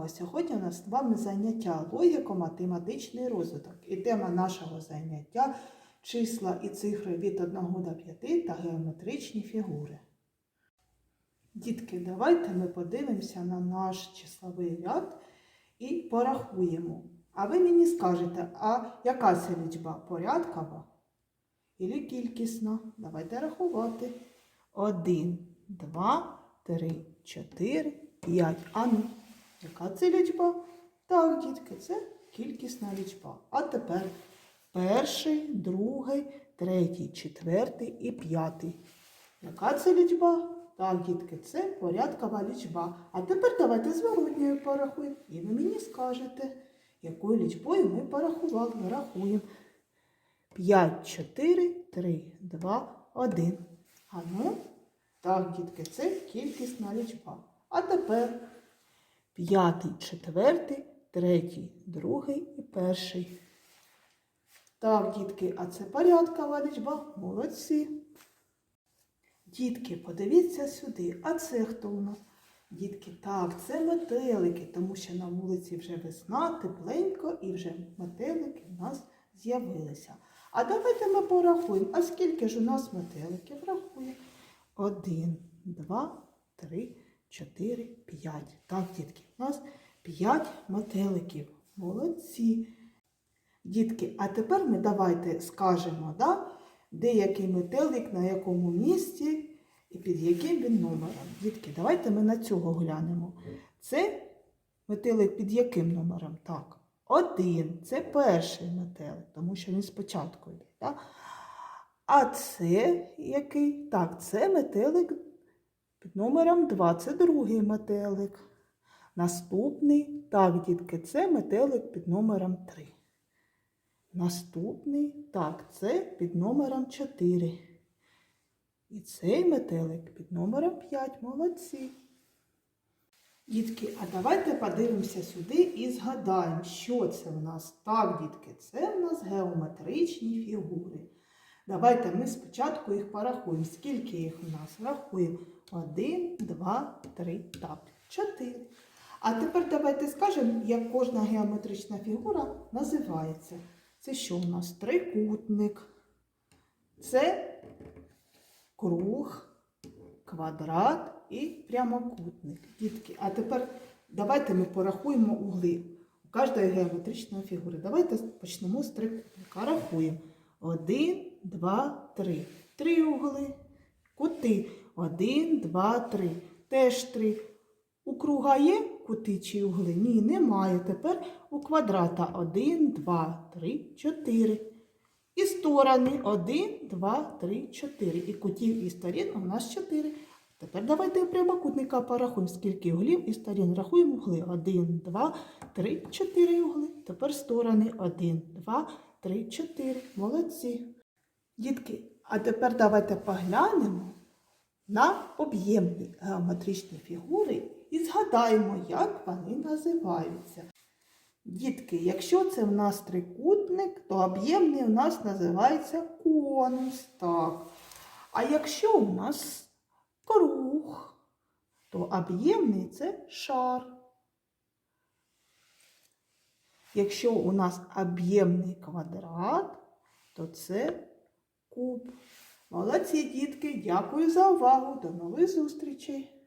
нас з вами заняття логіко-математичний розвиток. І тема нашого заняття числа і цифри від 1 до 5 та геометричні фігури. Дітки, давайте ми подивимося на наш числовий ряд і порахуємо. А ви мені скажете, а яка це лічба? Порядкова? Ілі кількісна? Давайте рахувати. Один, два, три, чотири, п'ять. А ну, яка це лічба? Так, дітки, це кількісна лічба. А тепер перший, другий, третій, четвертий і п'ятий. Яка це лічба? Так, дітки, це порядкова лічба. А тепер давайте зворотньою порахуємо. І ви мені скажете, якою лічбою ми порахували. Рахуємо. 5, 4, 3, 2, 1. А ну, так, дітки, це кількісна лічба. А тепер п'ятий, четвертий, третій, другий і перший. Так, дітки, а це порядкова лічба. Молодці. Дітки, подивіться сюди. А це хто у нас? Дітки, так, це метелики, тому що на вулиці вже весна, тепленько і вже метелики в нас з'явилися. А давайте ми порахуємо, а скільки ж у нас метеликів рахуємо? Один, два, три, чотири, п'ять. Так, дітки, у нас п'ять метеликів. Молодці. Дітки, а тепер ми давайте скажемо, да, де метелик, на якому місці і під яким він номером. Дітки, давайте ми на цього глянемо. Це метелик під яким номером? Так. Один. Це перший метелик, тому що він спочатку йде. Так? А це який? Так, це метелик під номером 2. Це другий метелик. Наступний, так, дітки, це метелик під номером 3. Наступний, так, це під номером 4. І цей метелик під номером 5. Молодці. Дітки, а давайте подивимося сюди і згадаємо, що це в нас. Так, дітки, це в нас геометричні фігури. Давайте ми спочатку їх порахуємо. Скільки їх у нас? Рахуємо. Один, два, три, так, чотири. А тепер давайте скажемо, як кожна геометрична фігура називається. Це що у нас? Трикутник. Це круг, квадрат і прямокутник. Дітки, а тепер давайте ми порахуємо угли у кожної геометричної фігури. Давайте почнемо з трикутника. Рахуємо. Один, два, три. Три угли. Кути. Один, два, три. Теж три. У круга є кути чи угли? Ні, немає. Тепер у квадрата 1, 2, 3, 4. І сторони 1, 2, 3, 4. І кутів і сторін у нас 4. Тепер давайте прямокутника порахуємо, скільки углів і сторін. Рахуємо угли. 1, 2, 3, 4 угли. Тепер сторони 1, 2, 3, 4. Молодці. Дітки, а тепер давайте поглянемо на об'ємні геометричні фігури і згадаємо, як вони називаються. Дітки, якщо це в нас трикутник, то об'ємний у нас називається конус. Так. А якщо у нас круг, то об'ємний це шар. Якщо у нас об'ємний квадрат, то це куб. Молодці, дітки, дякую за увагу. До нових зустрічей!